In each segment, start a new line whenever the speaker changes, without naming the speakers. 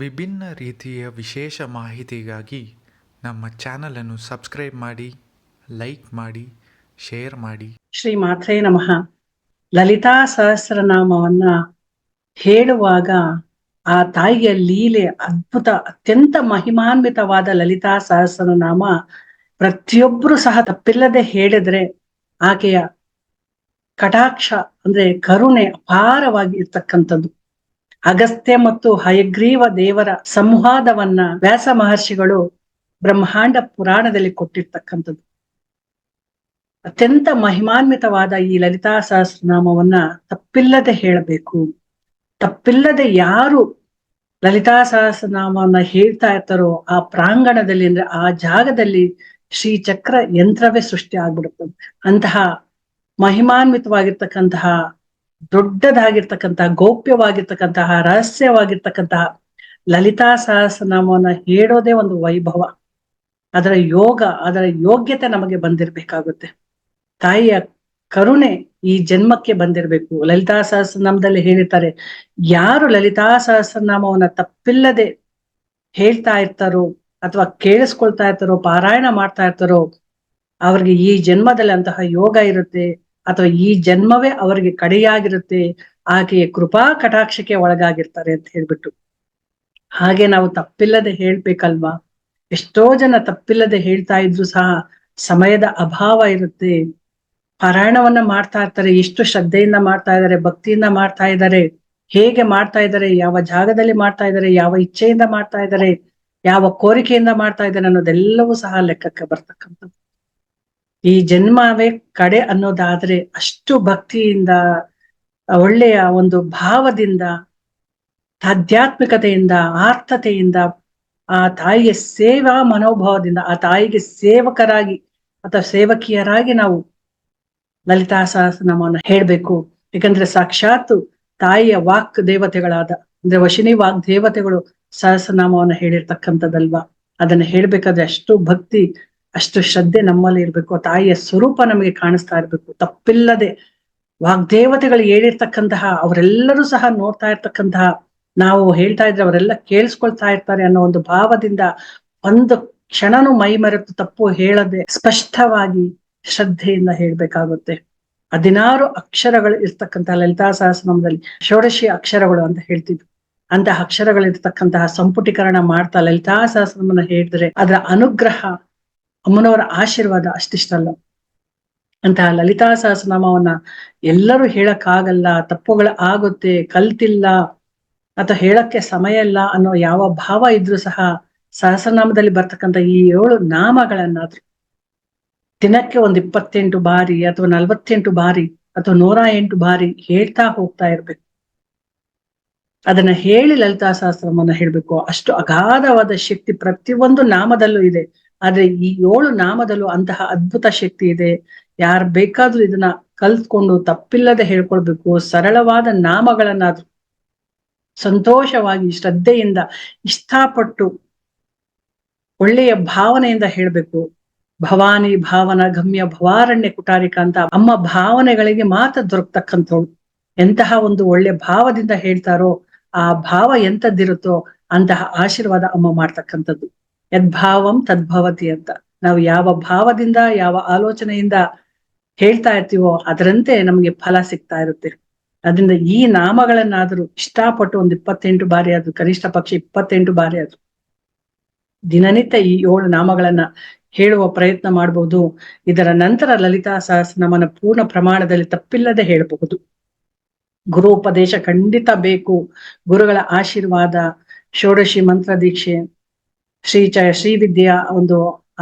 ವಿಭಿನ್ನ ರೀತಿಯ ವಿಶೇಷ ಮಾಹಿತಿಗಾಗಿ ನಮ್ಮ ಚಾನಲನ್ನು ಸಬ್ಸ್ಕ್ರೈಬ್ ಮಾಡಿ, ಲೈಕ್ ಮಾಡಿ, ಶೇರ್ ಮಾಡಿ.
ಶ್ರೀ ಮಾತ್ರೇ ನಮಃ. ಲಲಿತಾ ಸಹಸ್ರನಾಮವನ್ನ ಹೇಳುವಾಗ ಆ ತಾಯಿಯ ಲೀಲೆ ಅದ್ಭುತ, ಅತ್ಯಂತ ಮಹಿಮಾನ್ವಿತವಾದ ಲಲಿತಾ ಸಹಸ್ರನಾಮ ಪ್ರತಿಯೊಬ್ಬರು ಸಹ ತಪ್ಪಿಲ್ಲದೆ ಹೇಳಿದ್ರೆ ಆಕೆಯ ಕಟಾಕ್ಷ ಅಂದ್ರೆ ಕರುಣೆ ಅಪಾರವಾಗಿ ಇರ್ತಕ್ಕಂಥದ್ದು. ಅಗಸ್ತ್ಯ ಮತ್ತು ಹಯಗ್ರೀವ ದೇವರ ಸಂವಾದವನ್ನ ವ್ಯಾಸ ಮಹರ್ಷಿಗಳು ಬ್ರಹ್ಮಾಂಡ ಪುರಾಣದಲ್ಲಿ ಕೊಟ್ಟಿರ್ತಕ್ಕಂಥದ್ದು. ಅತ್ಯಂತ ಮಹಿಮಾನ್ವಿತವಾದ ಈ ಲಲಿತಾ ಸಹಸ್ರನಾಮವನ್ನ ತಪ್ಪಿಲ್ಲದೆ ಹೇಳಬೇಕು. ತಪ್ಪಿಲ್ಲದೆ ಯಾರು ಲಲಿತಾ ಸಹಸ್ರನಾಮವನ್ನ ಹೇಳ್ತಾ ಇರ್ತಾರೋ ಆ ಪ್ರಾಂಗಣದಲ್ಲಿ ಅಂದ್ರೆ ಆ ಜಾಗದಲ್ಲಿ ಶ್ರೀಚಕ್ರ ಯಂತ್ರವೇ ಸೃಷ್ಟಿ ಆಗ್ಬಿಡುತ್ತದೆ. ಅಂತಹ ಮಹಿಮಾನ್ವಿತವಾಗಿರ್ತಕ್ಕಂತಹ ದೊಡ್ಡದಾಗಿರ್ತಕ್ಕಂತಹ, ಗೌಪ್ಯವಾಗಿರ್ತಕ್ಕಂತಹ, ರಹಸ್ಯವಾಗಿರ್ತಕ್ಕಂತಹ ಲಲಿತಾ ಸಹಸ್ರನಾಮವನ್ನ ಹೇಳೋದೇ ಒಂದು ವೈಭವ. ಅದರ ಯೋಗ, ಅದರ ಯೋಗ್ಯತೆ ನಮಗೆ ಬಂದಿರ್ಬೇಕಾಗುತ್ತೆ. ತಾಯಿಯ ಕರುಣೆ ಈ ಜನ್ಮಕ್ಕೆ ಬಂದಿರಬೇಕು. ಲಲಿತಾ ಸಹಸ್ರನಾಮದಲ್ಲಿ ಹೇಳಿರ್ತಾರೆ, ಯಾರು ಲಲಿತಾ ಸಹಸ್ರನಾಮವನ್ನ ತಪ್ಪಿಲ್ಲದೆ ಹೇಳ್ತಾ ಇರ್ತಾರೋ ಅಥವಾ ಕೇಳಿಸ್ಕೊಳ್ತಾ ಇರ್ತಾರೋ, ಪಾರಾಯಣ ಮಾಡ್ತಾ ಇರ್ತಾರೋ, ಅವ್ರಿಗೆ ಈ ಜನ್ಮದಲ್ಲಿ ಅಂತಹ ಯೋಗ ಇರುತ್ತೆ. ಅಥವಾ ಈ ಜನ್ಮವೇ ಅವರಿಗೆ ಕಡೆಯಾಗಿರುತ್ತೆ, ಆಕೆಯ ಕೃಪಾ ಕಟಾಕ್ಷಕ್ಕೆ ಒಳಗಾಗಿರ್ತಾರೆ ಅಂತ ಹೇಳ್ಬಿಟ್ಟು. ಹಾಗೆ ನಾವು ತಪ್ಪಿಲ್ಲದೆ ಹೇಳ್ಬೇಕಲ್ವಾ? ಎಷ್ಟೋ ಜನ ತಪ್ಪಿಲ್ಲದೆ ಹೇಳ್ತಾ ಇದ್ರು ಸಹ ಸಮಯದ ಅಭಾವ ಇರುತ್ತೆ. ಪಾರಾಯಣವನ್ನ ಮಾಡ್ತಾ ಇರ್ತಾರೆ, ಎಷ್ಟು ಶ್ರದ್ಧೆಯಿಂದ ಮಾಡ್ತಾ ಇದ್ದಾರೆ, ಭಕ್ತಿಯಿಂದ ಮಾಡ್ತಾ ಇದ್ದಾರೆ, ಹೇಗೆ ಮಾಡ್ತಾ ಇದ್ದಾರೆ, ಯಾವ ಜಾಗದಲ್ಲಿ ಮಾಡ್ತಾ ಇದ್ದಾರೆ, ಯಾವ ಇಚ್ಛೆಯಿಂದ ಮಾಡ್ತಾ ಇದ್ದಾರೆ, ಯಾವ ಕೋರಿಕೆಯಿಂದ ಮಾಡ್ತಾ ಇದ್ದಾರೆ ಅನ್ನೋದೆಲ್ಲವೂ ಸಹ ಲೆಕ್ಕಕ್ಕೆ ಬರ್ತಕ್ಕಂಥದ್ದು. ಈ ಜನ್ಮವೇ ಕಡೆ ಅನ್ನೋದಾದ್ರೆ ಅಷ್ಟು ಭಕ್ತಿಯಿಂದ, ಒಳ್ಳೆಯ ಒಂದು ಭಾವದಿಂದ ಆಧ್ಯಾತ್ಮಿಕತೆಯಿಂದ ಆರ್ಥತೆಯಿಂದ, ಆ ತಾಯಿಯ ಸೇವಾ ಮನೋಭಾವದಿಂದ, ಆ ತಾಯಿಗೆ ಸೇವಕರಾಗಿ, ಅಥವಾ ಸೇವಕಿಯರಾಗಿ ನಾವು ಲಲಿತಾ ಸಹಸ್ರನಾಮವನ್ನು ಹೇಳ್ಬೇಕು. ಯಾಕಂದ್ರೆ ಸಾಕ್ಷಾತ್ ತಾಯಿಯ ವಾಕ್ ದೇವತೆಗಳಾದ, ಅಂದ್ರೆ ವಶಿನಿ ವಾಕ್ ದೇವತೆಗಳು ಸಹಸ್ರನಾಮವನ್ನು ಹೇಳಿರ್ತಕ್ಕಂಥದ್ದಲ್ವಾ? ಅದನ್ನ ಹೇಳ್ಬೇಕಾದ್ರೆ ಅಷ್ಟು ಭಕ್ತಿ ಅಷ್ಟು ಶ್ರದ್ಧೆ ನಮ್ಮಲ್ಲಿ ಇರಬೇಕು ತಾಯಿಯ ಸ್ವರೂಪ ನಮಗೆ ಕಾಣಿಸ್ತಾ ಇರ್ಬೇಕು. ತಪ್ಪಿಲ್ಲದೆ ವಾಗ್ದೇವತೆಗಳು ಹೇಳಿರ್ತಕ್ಕಂತಹ, ಅವರೆಲ್ಲರೂ ಸಹ ನೋಡ್ತಾ ಇರ್ತಕ್ಕಂತಹ, ನಾವು ಹೇಳ್ತಾ ಇದ್ರೆ ಅವರೆಲ್ಲ ಕೇಳಿಸ್ಕೊಳ್ತಾ ಇರ್ತಾರೆ ಅನ್ನೋ ಒಂದು ಭಾವದಿಂದ ಒಂದು ಕ್ಷಣನೂ ಮೈ ಮರೆತು ತಪ್ಪು ಹೇಳದೆ ಸ್ಪಷ್ಟವಾಗಿ ಶ್ರದ್ಧೆಯಿಂದ ಹೇಳ್ಬೇಕಾಗುತ್ತೆ. ಹದಿನಾರು ಅಕ್ಷರಗಳು ಇರ್ತಕ್ಕಂತಹ ಲಲಿತಾ ಸಹಸ್ರನಾಮದಲ್ಲಿ ಷೋಡಶಿ ಅಕ್ಷರಗಳು ಅಂತ ಹೇಳ್ತಿದ್ವಿ ಅಂತಹ ಅಕ್ಷರಗಳಿರ್ತಕ್ಕಂತಹ ಸಂಪುಟೀಕರಣ ಮಾಡ್ತಾ ಲಲಿತಾ ಸಹಸ್ರನಾಮನ ಹೇಳಿದ್ರೆ ಅದರ ಅನುಗ್ರಹ ಅಮ್ಮನವರ ಆಶೀರ್ವಾದ ಅಷ್ಟಿಷ್ಟಲ್ಲ ಅಂತಹ ಲಲಿತಾ ಸಹಸ್ರನಾಮವನ್ನ ಎಲ್ಲರೂ ಹೇಳಕ್ಕಾಗಲ್ಲ, ತಪ್ಪುಗಳು ಆಗುತ್ತೆ, ಕಲ್ತಿಲ್ಲ, ಅಥವಾ ಹೇಳಕ್ಕೆ ಸಮಯ ಇಲ್ಲ ಅನ್ನೋ ಯಾವ ಭಾವ ಇದ್ರೂ ಸಹ ಸಹಸ್ರನಾಮದಲ್ಲಿ ಬರ್ತಕ್ಕಂಥ ಈ ಏಳು ನಾಮಗಳನ್ನಾದ್ರೂ, ದಿನಕ್ಕೆ ಒಂದ್ ಇಪ್ಪತ್ತೆಂಟು ಬಾರಿ ಅಥವಾ ನಲ್ವತ್ತೆಂಟು ಬಾರಿ ಅಥವಾ ನೂರ ಎಂಟು ಬಾರಿ ಹೇಳ್ತಾ ಹೋಗ್ತಾ ಇರ್ಬೇಕು. ಅದನ್ನ ಹೇಳಿ ಲಲಿತಾ ಸಹಸ್ರಮನ ಹೇಳ್ಬೇಕು. ಅಷ್ಟು ಅಗಾಧವಾದ ಶಕ್ತಿ ಪ್ರತಿಯೊಂದು ನಾಮದಲ್ಲೂ ಇದೆ. ಆದ್ರೆ ಈ ಏಳು ನಾಮದಲ್ಲೂ ಅಂತಹ ಅದ್ಭುತ ಶಕ್ತಿ ಇದೆ. ಯಾರು ಬೇಕಾದ್ರೂ ಇದನ್ನ ಕಲ್ತ್ಕೊಂಡು ತಪ್ಪಿಲ್ಲದೆ ಹೇಳ್ಕೊಳ್ಬೇಕು. ಸರಳವಾದ ನಾಮಗಳನ್ನಾದ್ರೂ ಸಂತೋಷವಾಗಿ, ಶ್ರದ್ಧೆಯಿಂದ, ಇಷ್ಟಪಟ್ಟು, ಒಳ್ಳೆಯ ಭಾವನೆಯಿಂದ ಹೇಳ್ಬೇಕು. ಭವಾನಿ ಭಾವನ ಗಮ್ಯ ಭವಾರಣ್ಯ ಕುಟಾರಿಕ ಅಂತ ಅಮ್ಮ ಭಾವನೆಗಳಿಗೆ ಮಾತ್ರ ದೊರಕ್ತಕ್ಕಂಥವಳು. ಎಂತಹ ಒಂದು ಒಳ್ಳೆ ಭಾವದಿಂದ ಹೇಳ್ತಾರೋ, ಆ ಭಾವ ಎಂತದ್ದಿರುತ್ತೋ ಅಂತಹ ಆಶೀರ್ವಾದ ಅಮ್ಮ ಮಾಡ್ತಕ್ಕಂಥದ್ದು. ಯದ್ಭಾವಂ ತದ್ಭವತಿ ಅಂತ. ನಾವು ಯಾವ ಭಾವದಿಂದ, ಯಾವ ಆಲೋಚನೆಯಿಂದ ಹೇಳ್ತಾ ಇರ್ತೀವೋ ಅದರಂತೆ ನಮ್ಗೆ ಫಲ ಸಿಗ್ತಾ ಇರುತ್ತೆ. ಅದರಿಂದ ಈ ನಾಮಗಳನ್ನಾದ್ರೂ ಇಷ್ಟಪಟ್ಟು ಒಂದು ಇಪ್ಪತ್ತೆಂಟು ಬಾರಿ ಆದ್ರೂ, ಕನಿಷ್ಠ ಪಕ್ಷ ಇಪ್ಪತ್ತೆಂಟು ಬಾರಿ ಆದ್ರೂ, ದಿನನಿತ್ಯ ಈ ಏಳು ನಾಮಗಳನ್ನ ಹೇಳುವ ಪ್ರಯತ್ನ ಮಾಡಬಹುದು ಇದರ ನಂತರ ಲಲಿತಾ ಸಹಸ್ರನಾಮನ ಪೂರ್ಣ ಪ್ರಮಾಣದಲ್ಲಿ ತಪ್ಪಿಲ್ಲದೆ ಹೇಳಬಹುದು. ಗುರು ಉಪದೇಶ ಖಂಡಿತ ಬೇಕು. ಗುರುಗಳ ಆಶೀರ್ವಾದ, ಷೋಡಶಿ ಮಂತ್ರ ದೀಕ್ಷೆ ಶ್ರೀ ಚ ಶ್ರೀವಿದ್ಯೆಯ ಒಂದು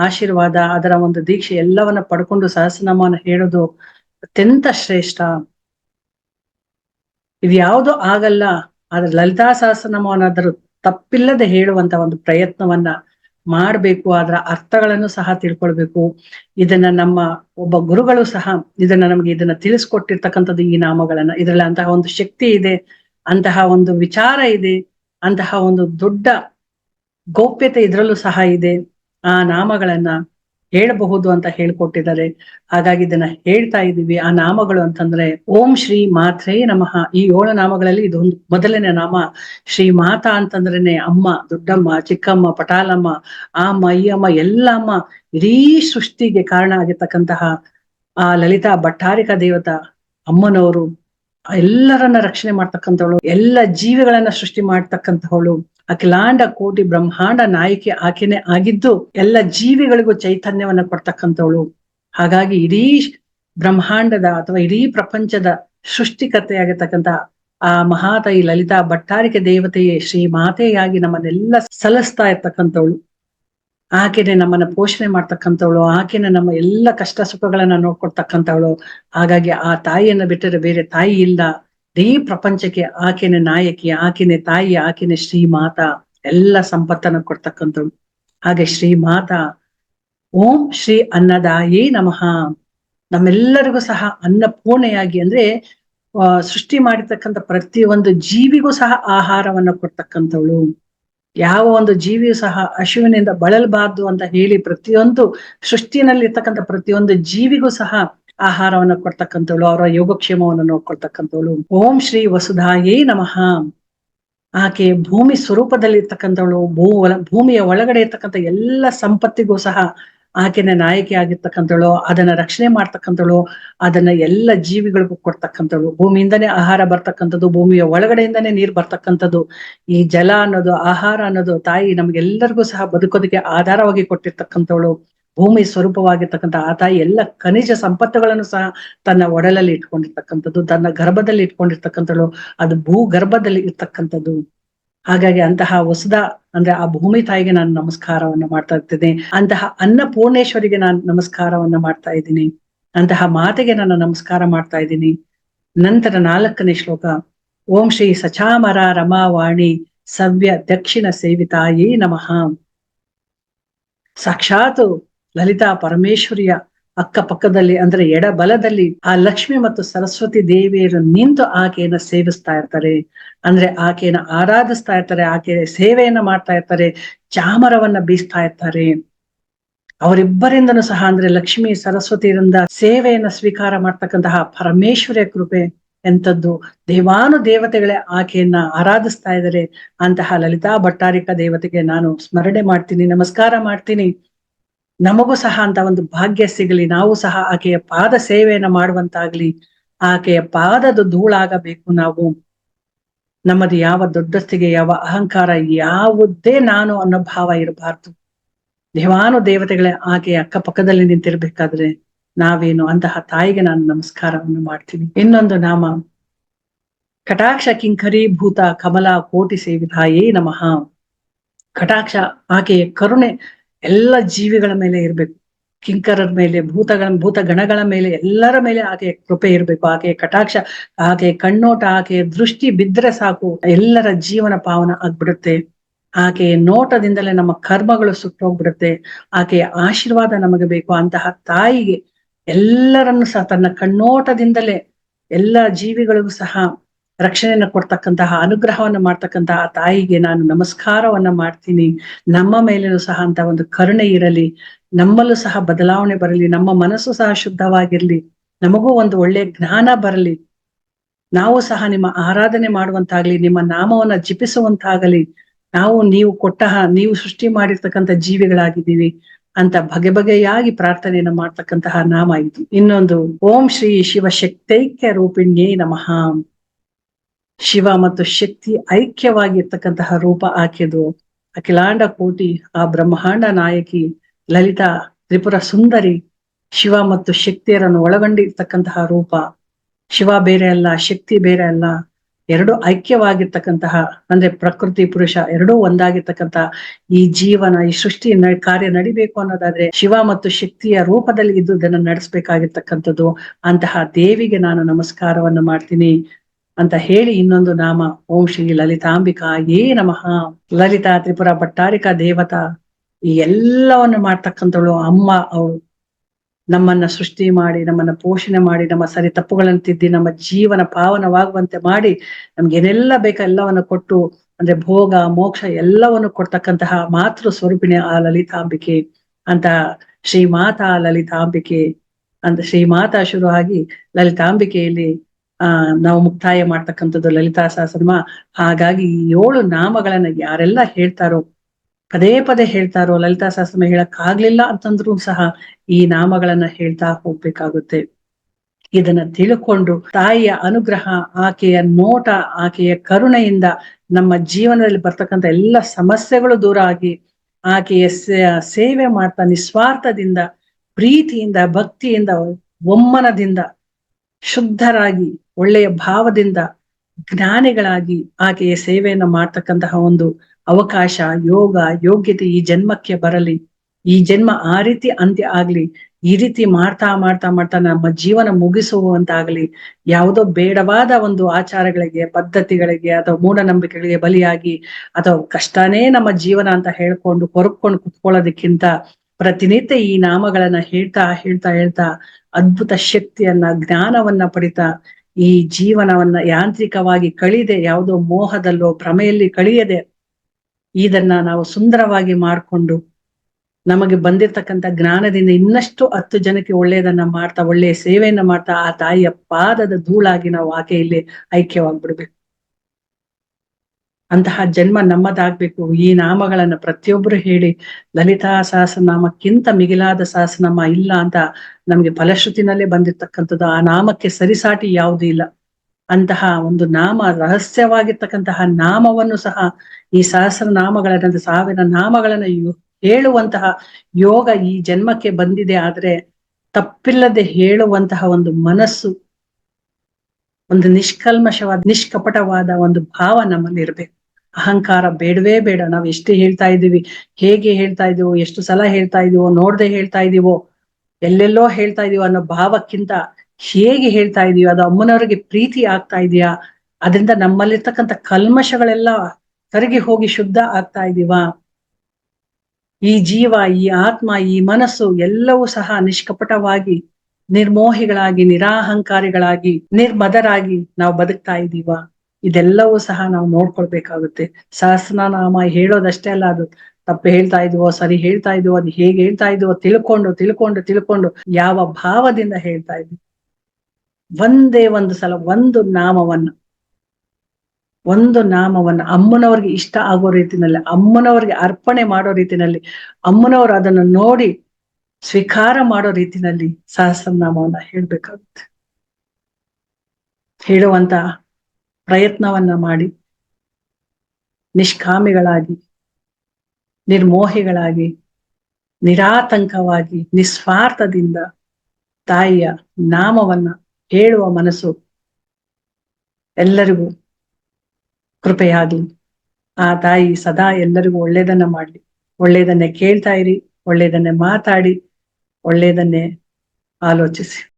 ಆಶೀರ್ವಾದ, ಅದರ ಒಂದು ದೀಕ್ಷೆ ಎಲ್ಲವನ್ನ ಪಡ್ಕೊಂಡು ಸಹಸ್ರನಾಮನ ಹೇಳೋದು ಅತ್ಯಂತ ಶ್ರೇಷ್ಠ. ಇದು ಯಾವುದು ಆಗಲ್ಲ, ಆದ್ರೆ ಲಲಿತಾ ಸಹಸ್ರನಾಮವನ್ನಾದರೂ ತಪ್ಪಿಲ್ಲದೆ ಹೇಳುವಂತ ಒಂದು ಪ್ರಯತ್ನವನ್ನ ಮಾಡ್ಬೇಕು, ಅದರ ಅರ್ಥಗಳನ್ನು ಸಹ ತಿಳ್ಕೊಳ್ಬೇಕು. ಇದನ್ನ ನಮ್ಮ ಒಬ್ಬ ಗುರುಗಳು ಸಹ ಇದನ್ನ ನಮ್ಗೆ ಇದನ್ನ ತಿಳಿಸ್ಕೊಟ್ಟಿರ್ತಕ್ಕಂಥದ್ದು ಈ ನಾಮಗಳನ್ನ. ಇದರಲ್ಲಿ ಅಂತಹ ಒಂದು ಶಕ್ತಿ ಇದೆ, ಅಂತಹ ಒಂದು ವಿಚಾರ ಇದೆ, ಅಂತಹ ಒಂದು ದೊಡ್ಡ ಗೌಪ್ಯತೆ ಇದ್ರಲ್ಲೂ ಸಹ ಇದೆ. ಆ ನಾಮಗಳನ್ನ ಹೇಳಬಹುದು ಅಂತ ಹೇಳ್ಕೊಟ್ಟಿದ್ದಾರೆ. ಹಾಗಾಗಿ ಇದನ್ನ ಹೇಳ್ತಾ ಇದ್ದೀವಿ. ಆ ನಾಮಗಳು ಅಂತಂದ್ರೆ ಓಂ ಶ್ರೀ ಮಾತ್ರೇ ನಮಃ. ಈ ಏಳು ನಾಮಗಳಲ್ಲಿ ಇದೊಂದು ಮೊದಲನೇ ನಾಮ. ಶ್ರೀ ಮಾತಾ ಅಂತಂದ್ರೇನೆ ಅಮ್ಮ, ದೊಡ್ಡಮ್ಮ, ಚಿಕ್ಕಮ್ಮ, ಪಟಾಲಮ್ಮ, ಆಮ್ಮ ಅಮ್ಮ ಈ ಅಮ್ಮ ಎಲ್ಲ ಅಮ್ಮ ಇಡೀ ಸೃಷ್ಟಿಗೆ ಕಾರಣ ಆಗಿರ್ತಕ್ಕಂತಹ ಆ ಲಲಿತಾ ಭಟ್ಟಾರಿಕಾ ದೇವತಾ ಅಮ್ಮನವರು ಎಲ್ಲರನ್ನ ರಕ್ಷಣೆ ಮಾಡ್ತಕ್ಕಂಥವಳು. ಎಲ್ಲ ಜೀವಿಗಳನ್ನ ಸೃಷ್ಟಿ ಮಾಡ್ತಕ್ಕಂಥವಳು. ಅಖಿಲಾಂಡ ಕೋಟಿ ಬ್ರಹ್ಮಾಂಡ ನಾಯಕಿ ಆಕೆನೆ ಆಗಿದ್ದು ಎಲ್ಲ ಜೀವಿಗಳಿಗೂ ಚೈತನ್ಯವನ್ನ ಕೊಡ್ತಕ್ಕಂಥವಳು. ಹಾಗಾಗಿ ಇಡೀ ಬ್ರಹ್ಮಾಂಡದ ಅಥವಾ ಇಡೀ ಪ್ರಪಂಚದ ಸೃಷ್ಟಿಕರ್ತೆಯಾಗಿರ್ತಕ್ಕಂಥ ಆ ಮಹಾತಾಯಿ ಲಲಿತಾ ಭಟ್ಟಾರಿಕೆ ದೇವತೆಯೇ ಶ್ರೀ ಮಾತೆಯಾಗಿ ನಮ್ಮನ್ನೆಲ್ಲ ಸಲಸ್ತಾ ಇರ್ತಕ್ಕಂಥವಳು. ಆಕೆನೆ ನಮ್ಮನ್ನ ಪೋಷಣೆ ಮಾಡ್ತಕ್ಕಂಥವಳು, ಆಕೆನೆ ನಮ್ಮ ಎಲ್ಲ ಕಷ್ಟ ಸುಖಗಳನ್ನ ನೋಡ್ಕೊಡ್ತಕ್ಕಂಥವಳು. ಹಾಗಾಗಿ ಆ ತಾಯಿಯನ್ನ ಬಿಟ್ಟರೆ ಬೇರೆ ತಾಯಿ ಇಲ್ಲ. ಇಡೀ ಪ್ರಪಂಚಕ್ಕೆ ಆಕೆನೆ ನಾಯಕಿ, ಆಕೆನೆ ತಾಯಿ, ಆಕೆನೆ ಶ್ರೀ ಮಾತಾ ಎಲ್ಲ ಸಂಪತ್ತನ್ನು ಕೊಡ್ತಕ್ಕಂಥವಳು. ಹಾಗೆ ಶ್ರೀ ಮಾತಾ ಓಂ ಶ್ರೀ ಅನ್ನದಾಯಿ ನಮಃ. ನಮ್ಮೆಲ್ಲರಿಗೂ ಸಹ ಅನ್ನಪೂರ್ಣೆಯಾಗಿ ಅಂದ್ರೆ ಸೃಷ್ಟಿ ಮಾಡಿರ್ತಕ್ಕಂಥ ಪ್ರತಿಯೊಂದು ಜೀವಿಗೂ ಸಹ ಆಹಾರವನ್ನ ಕೊಡ್ತಕ್ಕಂಥವಳು. ಯಾವ ಒಂದು ಜೀವಿಯು ಸಹ ಹಶುವಿನಿಂದ ಬಳಲಬಾರ್ದು ಅಂತ ಹೇಳಿ ಪ್ರತಿಯೊಂದು ಸೃಷ್ಟಿನಲ್ಲಿ ಇರ್ತಕ್ಕಂಥ ಪ್ರತಿಯೊಂದು ಜೀವಿಗೂ ಸಹ ಆಹಾರವನ್ನ ಕೊಡ್ತಕ್ಕಂಥವಳು, ಅವರ ಯೋಗಕ್ಷೇಮವನ್ನು ನೋಡ್ಕೊಳ್ತಕ್ಕಂಥವಳು. ಓಂ ಶ್ರೀ ವಸುಧಾಯೇ ನಮಃ. ಆಕೆ ಭೂಮಿ ಸ್ವರೂಪದಲ್ಲಿ ಇರ್ತಕ್ಕಂಥವಳು ಭೂ ಭೂಮಿಯ ಒಳಗಡೆ ಇರ್ತಕ್ಕಂಥ ಎಲ್ಲ ಸಂಪತ್ತಿಗೂ ಸಹ ಆಕೆನ ನಾಯಕಿ ಆಗಿರ್ತಕ್ಕಂಥವಳು, ಅದನ್ನ ರಕ್ಷಣೆ ಮಾಡ್ತಕ್ಕಂಥವಳು, ಅದನ್ನ ಎಲ್ಲ ಜೀವಿಗಳಿಗೂ ಕೊಡ್ತಕ್ಕಂಥವಳು. ಭೂಮಿಯಿಂದನೇ ಆಹಾರ ಬರ್ತಕ್ಕಂಥದ್ದು, ಭೂಮಿಯ ಒಳಗಡೆಯಿಂದನೇ ನೀರು ಬರ್ತಕ್ಕಂಥದ್ದು. ಈ ಜಲ ಅನ್ನೋದು, ಆಹಾರ ಅನ್ನೋದು ತಾಯಿ ನಮ್ಗೆಲ್ಲರಿಗೂ ಸಹ ಬದುಕೋದಕ್ಕೆ ಆಧಾರವಾಗಿ ಕೊಟ್ಟಿರ್ತಕ್ಕಂಥವಳು. ಭೂಮಿ ಸ್ವರೂಪವಾಗಿರ್ತಕ್ಕಂಥ ಆ ತಾಯಿ ಎಲ್ಲ ಖನಿಜ ಸಂಪತ್ತುಗಳನ್ನು ಸಹ ತನ್ನ ಒಡಲಲ್ಲಿ ಇಟ್ಕೊಂಡಿರ್ತಕ್ಕಂಥದ್ದು, ತನ್ನ ಗರ್ಭದಲ್ಲಿ ಇಟ್ಕೊಂಡಿರ್ತಕ್ಕಂಥಳು, ಅದು ಭೂ ಗರ್ಭದಲ್ಲಿ ಇರ್ತಕ್ಕಂಥದ್ದು. ಹಾಗಾಗಿ ಅಂತಹ ಹೊಸದ ಅಂದ್ರೆ ಆ ಭೂಮಿ ತಾಯಿಗೆ ನಾನು ನಮಸ್ಕಾರವನ್ನ ಮಾಡ್ತಾ ಇರ್ತೇನೆ. ಅಂತಹ ಅನ್ನಪೂರ್ಣೇಶ್ವರಿಗೆ ನಾನು ನಮಸ್ಕಾರವನ್ನ ಮಾಡ್ತಾ ಇದ್ದೀನಿ. ಅಂತಹ ಮಾತೆಗೆ ನಾನು ನಮಸ್ಕಾರ ಮಾಡ್ತಾ ಇದ್ದೀನಿ. ನಂತರ ನಾಲ್ಕನೇ ಶ್ಲೋಕ, ಓಂ ಶ್ರೀ ಸಚಾಮರ ರಮಾವಾಣಿ ಸವ್ಯ ದಕ್ಷಿಣ ಸೇವಿತಾಯೇ ನಮಃ. ಸಾಕ್ಷಾತ್ ಲಲಿತಾ ಪರಮೇಶ್ವರಿಯ ಅಕ್ಕಪಕ್ಕದಲ್ಲಿ ಅಂದ್ರೆ ಎಡಬಲದಲ್ಲಿ ಆ ಲಕ್ಷ್ಮಿ ಮತ್ತು ಸರಸ್ವತಿ ದೇವಿಯರು ನಿಂತು ಆಕೆಯನ್ನ ಸೇವಿಸ್ತಾ ಇರ್ತಾರೆ. ಅಂದ್ರೆ ಆಕೆಯನ್ನ ಆರಾಧಿಸ್ತಾ ಇರ್ತಾರೆ, ಆಕೆ ಸೇವೆಯನ್ನ ಮಾಡ್ತಾ ಇರ್ತಾರೆ, ಚಾಮರವನ್ನ ಬೀಸ್ತಾ ಇರ್ತಾರೆ. ಅವರಿಬ್ಬರಿಂದನೂ ಸಹ ಅಂದ್ರೆ ಲಕ್ಷ್ಮಿ ಸರಸ್ವತಿಯರಿಂದ ಸೇವೆಯನ್ನ ಸ್ವೀಕಾರ ಮಾಡ್ತಕ್ಕಂತಹ ಪರಮೇಶ್ವರಿಯ ಕೃಪೆ ಎಂಥದ್ದು. ದೇವಾನು ದೇವತೆಗಳೇ ಆಕೆಯನ್ನ ಆರಾಧಿಸ್ತಾ ಇದ್ದಾರೆ. ಅಂತಹ ಲಲಿತಾ ಭಟ್ಟಾರಿಕ ದೇವತೆಗೆ ನಾನು ಸ್ಮರಣೆ ಮಾಡ್ತೀನಿ, ನಮಸ್ಕಾರ ಮಾಡ್ತೀನಿ. ನಮಗೂ ಸಹ ಅಂತ ಒಂದು ಭಾಗ್ಯ ಸಿಗಲಿ, ನಾವು ಸಹ ಆಕೆಯ ಪಾದ ಸೇವೆಯನ್ನ ಮಾಡುವಂತಾಗ್ಲಿ, ಆಕೆಯ ಪಾದದ ಧೂಳಾಗಬೇಕು ನಾವು. ನಮ್ಮದು ಯಾವ ದೊಡ್ಡಸ್ತಿಗೆ, ಯಾವ ಅಹಂಕಾರ, ಯಾವುದೇ ನಾನು ಅನ್ನೋ ಭಾವ ಇರಬಾರ್ದು. ದೇವಾನು ದೇವತೆಗಳೇ, ಆಕೆಯ ಅಕ್ಕಪಕ್ಕದಲ್ಲಿ ನಿಂತಿರ್ಬೇಕಾದ್ರೆ ನಾವೇನು ಅಂತಹ ತಾಯಿಗೆ ನಾನು ನಮಸ್ಕಾರವನ್ನು ಮಾಡ್ತೀನಿ. ಇನ್ನೊಂದು ನಾಮ, ಕಟಾಕ್ಷ ಕಿಂಕರಿ ಭೂತ ಕಮಲ ಕೋಟಿ ಸೇವಿತಾಯೇ ನಮಃ. ಕಟಾಕ್ಷ, ಆಕೆಯ ಕರುಣೆ ಎಲ್ಲ ಜೀವಿಗಳ ಮೇಲೆ ಇರ್ಬೇಕು. ಕಿಂಕರರ ಮೇಲೆ, ಭೂತಗಳ ಭೂತ ಗಣಗಳ ಮೇಲೆ, ಎಲ್ಲರ ಮೇಲೆ ಆಕೆ ಕೃಪೆ ಇರಬೇಕು. ಆಕೆಯ ಕಟಾಕ್ಷ ಆಕೆ ಕಣ್ಣೋಟ ಆಕೆ ದೃಷ್ಟಿ ಬಿದ್ದರೆ ಸಾಕು. ಎಲ್ಲರ ಜೀವನ ಪಾವನ ಆಗ್ಬಿಡುತ್ತೆ. ಆಕೆಯ ನೋಟದಿಂದಲೇ ನಮ್ಮ ಕರ್ಮಗಳು ಸುಟ್ಟೋಗ್ಬಿಡುತ್ತೆ. ಆಕೆಯ ಆಶೀರ್ವಾದ ನಮಗೆ ಬೇಕು. ಅಂತಹ ತಾಯಿಗೆ ಎಲ್ಲರನ್ನು ಸಹ ತನ್ನ ಕಣ್ಣೋಟದಿಂದಲೇ ಎಲ್ಲ ಜೀವಿಗಳಿಗೂ ಸಹ ರಕ್ಷಣೆಯನ್ನ ಕೊಡ್ತಕ್ಕಂತಹ ಅನುಗ್ರಹವನ್ನ ಮಾಡ್ತಕ್ಕಂತಹ ತಾಯಿಗೆ ನಾನು ನಮಸ್ಕಾರವನ್ನ ಮಾಡ್ತೀನಿ. ನಮ್ಮ ಮೇಲೂ ಸಹ ಅಂತ ಒಂದು ಕರುಣೆ ಇರಲಿ, ನಮ್ಮಲ್ಲೂ ಸಹ ಬದಲಾವಣೆ ಬರಲಿ, ನಮ್ಮ ಮನಸ್ಸು ಸಹ ಶುದ್ಧವಾಗಿರ್ಲಿ, ನಮಗೂ ಒಂದು ಒಳ್ಳೆಯ ಜ್ಞಾನ ಬರಲಿ, ನಾವು ಸಹ ನಿಮ್ಮ ಆರಾಧನೆ ಮಾಡುವಂತಾಗ್ಲಿ, ನಿಮ್ಮ ನಾಮವನ್ನ ಜಪಿಸುವಂತಾಗಲಿ, ನಾವು ನೀವು ಕೊಟ್ಟ ನೀವು ಸೃಷ್ಟಿ ಮಾಡಿರ್ತಕ್ಕಂಥ ಜೀವಿಗಳಾಗಿದ್ದೀವಿ ಅಂತ ಬಗೆ ಬಗೆಯಾಗಿ ಪ್ರಾರ್ಥನೆಯನ್ನ ಮಾಡ್ತಕ್ಕಂತಹ ನಾಮ ಇದು. ಇನ್ನೊಂದು ಓಂ ಶ್ರೀ ಶಿವಶಕ್ತೈಕ್ಯ ರೂಪಿಣ್ಯೇ ನಮಃ. ಶಿವ ಮತ್ತು ಶಕ್ತಿ ಐಕ್ಯವಾಗಿರ್ತಕ್ಕಂತಹ ರೂಪ ಆಕೆದು ಅಖಿಲಾಂಡ ಕೋಟಿ ಆ ಬ್ರಹ್ಮಾಂಡ ನಾಯಕಿ ಲಲಿತಾ ತ್ರಿಪುರ ಸುಂದರಿ ಶಿವ ಮತ್ತು ಶಕ್ತಿಯರನ್ನು ಒಳಗೊಂಡಿರ್ತಕ್ಕಂತಹ ರೂಪ. ಶಿವ ಬೇರೆ ಅಲ್ಲ, ಶಕ್ತಿ ಬೇರೆ ಅಲ್ಲ, ಎರಡು ಐಕ್ಯವಾಗಿರ್ತಕ್ಕಂತಹ, ಅಂದ್ರೆ ಪ್ರಕೃತಿ ಪುರುಷ ಎರಡೂ ಒಂದಾಗಿರ್ತಕ್ಕಂತಹ ಈ ಜೀವನ, ಈ ಸೃಷ್ಟಿ ಕಾರ್ಯ ನಡಿಬೇಕು ಅನ್ನೋದಾದ್ರೆ ಶಿವ ಮತ್ತು ಶಕ್ತಿಯ ರೂಪದಲ್ಲಿ ಇದ್ದು ಇದನ್ನ ನಡೆಸಬೇಕಾಗಿರ್ತಕ್ಕಂಥದ್ದು. ಅಂತಹ ದೇವಿಗೆ ನಾನು ನಮಸ್ಕಾರವನ್ನು ಮಾಡ್ತೀನಿ. ಅಂತ ಹೇಳಿ ಇನ್ನೊಂದು ನಾಮ, ಓಂ ಶ್ರೀ ಲಲಿತಾಂಬಿಕಾ ಏ ನಮಃ. ಲಲಿತಾ ತ್ರಿಪುರ ಭಟ್ಟಾರಿಕಾ ದೇವತಾ, ಈ ಎಲ್ಲವನ್ನು ಮಾಡ್ತಕ್ಕಂಥವಳು ಅಮ್ಮ ಅವಳು. ನಮ್ಮನ್ನ ಸೃಷ್ಟಿ ಮಾಡಿ, ನಮ್ಮನ್ನ ಪೋಷಣೆ ಮಾಡಿ, ನಮ್ಮ ಸರಿ ತಪ್ಪುಗಳನ್ನು ತಿದ್ದಿ, ನಮ್ಮ ಜೀವನ ಪಾವನವಾಗುವಂತೆ ಮಾಡಿ, ನಮ್ಗೆ ಏನೆಲ್ಲ ಬೇಕ ಎಲ್ಲವನ್ನು ಕೊಟ್ಟು, ಅಂದ್ರೆ ಭೋಗ, ಮೋಕ್ಷ ಎಲ್ಲವನ್ನು ಕೊಡ್ತಕ್ಕಂತಹ ಮಾತೃ ಸ್ವರೂಪಿಣಿ ಆ ಲಲಿತಾಂಬಿಕೆ ಅಂತ ಶ್ರೀ ಮಾತಾ ಲಲಿತಾಂಬಿಕೆ ಅಂತ ಶುರು ಆಗಿ ಲಲಿತಾಂಬಿಕೆಯಲ್ಲಿ ಆ, ನಾವು ಮುಕ್ತಾಯ ಮಾಡ್ತಕ್ಕಂಥದ್ದು ಲಲಿತಾ ಸಹಸ್ರನಾಮ. ಹಾಗಾಗಿ ಏಳು ನಾಮಗಳನ್ನ ಯಾರೆಲ್ಲ ಹೇಳ್ತಾರೋ, ಪದೇ ಪದೇ ಹೇಳ್ತಾರೋ, ಲಲಿತಾ ಸಹಸ್ರನಾಮ ಹೇಳಕ್ ಆಗ್ಲಿಲ್ಲ ಅಂತಂದ್ರೂ ಸಹ ಈ ನಾಮಗಳನ್ನ ಹೇಳ್ತಾ ಹೋಗ್ಬೇಕಾಗುತ್ತೆ. ಇದನ್ನ ತಿಳ್ಕೊಂಡು ತಾಯಿಯ ಅನುಗ್ರಹ, ಆಕೆಯ ನೋಟ, ಆಕೆಯ ಕರುಣೆಯಿಂದ ನಮ್ಮ ಜೀವನದಲ್ಲಿ ಬರ್ತಕ್ಕಂಥ ಎಲ್ಲ ಸಮಸ್ಯೆಗಳು ದೂರ ಆಗಿ ಆಕೆಯ ಸೇವೆ ಮಾಡ್ತಾ ನಿಸ್ವಾರ್ಥದಿಂದ, ಪ್ರೀತಿಯಿಂದ, ಭಕ್ತಿಯಿಂದ, ಒಮ್ಮನದಿಂದ ಶುದ್ಧರಾಗಿ ಒಳ್ಳೆಯ ಭಾವದಿಂದ ಜ್ಞಾನಿಗಳಾಗಿ ಆಕೆಯ ಸೇವೆಯನ್ನ ಮಾಡ್ತಕ್ಕಂತಹ ಒಂದು ಅವಕಾಶ, ಯೋಗ, ಯೋಗ್ಯತೆ ಈ ಜನ್ಮಕ್ಕೆ ಬರಲಿ. ಈ ಜನ್ಮ ಆ ರೀತಿ ಅಂತ್ಯ ಆಗ್ಲಿ, ಈ ರೀತಿ ಮಾಡ್ತಾ ಮಾಡ್ತಾ ಮಾಡ್ತಾ ನಮ್ಮ ಜೀವನ ಮುಗಿಸುವಂತಾಗ್ಲಿ, ಯಾವುದೋ ಬೇಡವಾದ ಒಂದು ಆಚಾರಗಳಿಗೆ, ಪದ್ಧತಿಗಳಿಗೆ ಅಥವಾ ಮೂಢನಂಬಿಕೆಗಳಿಗೆ ಬಲಿಯಾಗಿ ಅಥವಾ ಕಷ್ಟನೇ ನಮ್ಮ ಜೀವನ ಅಂತ ಹೇಳ್ಕೊಂಡು ಕೊರಕೊಂಡು ಕುತ್ಕೊಳ್ಳೋದಕ್ಕಿಂತ ಪ್ರತಿನಿತ್ಯ ಈ ನಾಮಗಳನ್ನ ಹೇಳ್ತಾ ಹೇಳ್ತಾ ಹೇಳ್ತಾ ಅದ್ಭುತ ಶಕ್ತಿಯನ್ನ, ಜ್ಞಾನವನ್ನ ಪಡಿತಾ ಈ ಜೀವನವನ್ನ ಯಾಂತ್ರಿಕವಾಗಿ ಕಳಿದೆ, ಯಾವುದೋ ಮೋಹದಲ್ಲೋ ಭ್ರಮೆಯಲ್ಲಿ ಕಳಿಯದೆ, ಇದನ್ನ ನಾವು ಸುಂದರವಾಗಿ ಮಾಡಿಕೊಂಡು ನಮಗೆ ಬಂದಿರತಕ್ಕಂಥ ಜ್ಞಾನದಿಂದ ಇನ್ನಷ್ಟು ಹತ್ತು ಜನಕ್ಕೆ ಒಳ್ಳೆಯದನ್ನ ಮಾಡ್ತಾ, ಒಳ್ಳೆಯ ಸೇವೆಯನ್ನ ಮಾಡ್ತಾ, ಆ ತಾಯಿಯ ಪಾದದ ಧೂಳಾಗಿ ನಾವು ಆಕೆಯಲ್ಲಿ ಐಕ್ಯವಾಗ್ಬಿಡ್ಬೇಕು. ಅಂತಹ ಜನ್ಮ ನಮ್ಮದಾಗ್ಬೇಕು. ಈ ನಾಮಗಳನ್ನ ಪ್ರತಿಯೊಬ್ಬರು ಹೇಳಿ, ಲಲಿತಾ ಸಹಸ್ರನಾಮಕ್ಕಿಂತ ಮಿಗಿಲಾದ ಸಹಸ್ರನಾಮ ಇಲ್ಲ ಅಂತ ನಮ್ಗೆ ಫಲಶ್ರುತಿನಲ್ಲೇ ಬಂದಿರ್ತಕ್ಕಂಥದ್ದು. ಆ ನಾಮಕ್ಕೆ ಸರಿಸಾಟಿ ಯಾವುದೂ ಇಲ್ಲ. ಅಂತಹ ಒಂದು ನಾಮ, ರಹಸ್ಯವಾಗಿರ್ತಕ್ಕಂತಹ ನಾಮವನ್ನು ಸಹ ಈ ಸಹಸ್ರ ನಾಮಗಳನ್ನ ಸಾವಿರ ನಾಮಗಳನ್ನ ಹೇಳುವಂತಹ ಯೋಗ ಈ ಜನ್ಮಕ್ಕೆ ಬಂದಿದೆ ಆದ್ರೆ ತಪ್ಪಿಲ್ಲದೆ ಹೇಳುವಂತಹ ಒಂದು ಮನಸ್ಸು, ಒಂದು ನಿಷ್ಕಲ್ಮಶವಾದ, ನಿಷ್ಕಪಟವಾದ ಒಂದು ಭಾವ ನಮ್ಮಲ್ಲಿ ಇರ್ಬೇಕು ಅಹಂಕಾರ ಬೇಡವೇ ಬೇಡ. ನಾವ್ ಎಷ್ಟೇ ಹೇಳ್ತಾ ಇದೀವಿ ಹೇಗೆ ಹೇಳ್ತಾ ಇದೀವೋ ಎಷ್ಟು ಸಲ ಹೇಳ್ತಾ ಇದೀವೋ ನೋಡ್ದೆ ಹೇಳ್ತಾ ಇದೀವೋ ಎಲ್ಲೆಲ್ಲೋ ಹೇಳ್ತಾ ಇದೀವೋ ಅನ್ನೋ ಭಾವಕ್ಕಿಂತ ಹೇಗೆ ಹೇಳ್ತಾ ಇದೀವೋ ಅದು ಅಮ್ಮನವರಿಗೆ ಪ್ರೀತಿ ಆಗ್ತಾ ಇದೆಯಾ? ಅದರಿಂದ ನಮ್ಮಲ್ಲಿರ್ತಕ್ಕಂಥ ಕಲ್ಮಶಗಳೆಲ್ಲ ಕರಗಿ ಹೋಗಿ ಶುದ್ಧ ಆಗ್ತಾ ಇದೀವಾ. ಈ ಜೀವ, ಈ ಆತ್ಮ, ಈ ಮನಸ್ಸು ಎಲ್ಲವೂ ಸಹ ನಿಷ್ಕಪಟವಾಗಿ, ನಿರ್ಮೋಹಿಗಳಾಗಿ, ನಿರಾಹಂಕಾರಿಗಳಾಗಿ, ನಿರ್ಮದರಾಗಿ ನಾವು ಬದುಕ್ತಾ ಇದ್ದೀವ ಇದೆಲ್ಲವೂ ಸಹ ನಾವು ನೋಡ್ಕೊಳ್ಬೇಕಾಗುತ್ತೆ. ಸಹಸ್ರನಾಮ ಹೇಳೋದಷ್ಟೇ ಅಲ್ಲ, ಅದು ತಪ್ಪು ಹೇಳ್ತಾ ಇದ್ವೋ, ಸರಿ ಹೇಳ್ತಾ ಇದ್ವೋ, ಅದು ಹೇಗೆ ಹೇಳ್ತಾ ಇದ್ವೋ, ತಿಳ್ಕೊಂಡು ತಿಳ್ಕೊಂಡು ತಿಳ್ಕೊಂಡು ಯಾವ ಭಾವದಿಂದ ಹೇಳ್ತಾ ಇದ್ವಿ. ಒಂದೇ ಒಂದು ಸಲ ಒಂದು ನಾಮವನ್ನ ಒಂದು ನಾಮವನ್ನ ಅಮ್ಮನವ್ರಿಗೆ ಇಷ್ಟ ಆಗೋ ರೀತಿನಲ್ಲಿ, ಅಮ್ಮನವ್ರಿಗೆ ಅರ್ಪಣೆ ಮಾಡೋ ರೀತಿನಲ್ಲಿ, ಅಮ್ಮನವರು ಅದನ್ನು ನೋಡಿ ಸ್ವೀಕಾರ ಮಾಡೋ ರೀತಿನಲ್ಲಿ ಸಹಸ್ರನಾಮವನ್ನ ಹೇಳ್ಬೇಕಾಗುತ್ತೆ. ಹೇಳುವಂತ ಪ್ರಯತ್ನವನ್ನ ಮಾಡಿ, ನಿಷ್ಕಾಮಿಗಳಾಗಿ, ನಿರ್ಮೋಹಿಗಳಾಗಿ, ನಿರಾತಂಕವಾಗಿ, ನಿಸ್ವಾರ್ಥದಿಂದ ತಾಯಿಯ ನಾಮವನ್ನ ಹೇಳುವ ಮನಸ್ಸು ಎಲ್ಲರಿಗೂ ಕೃಪೆಯಾಗಲಿ. ಆ ತಾಯಿ ಸದಾ ಎಲ್ಲರಿಗೂ ಒಳ್ಳೇದನ್ನ ಮಾಡ್ಲಿ. ಒಳ್ಳೇದನ್ನೇ ಕೇಳ್ತಾ ಇರಿ ಒಳ್ಳೇದನ್ನೇ ಮಾತಾಡಿ ಒಳ್ಳೇದನ್ನೇ ಆಲೋಚಿಸಿ.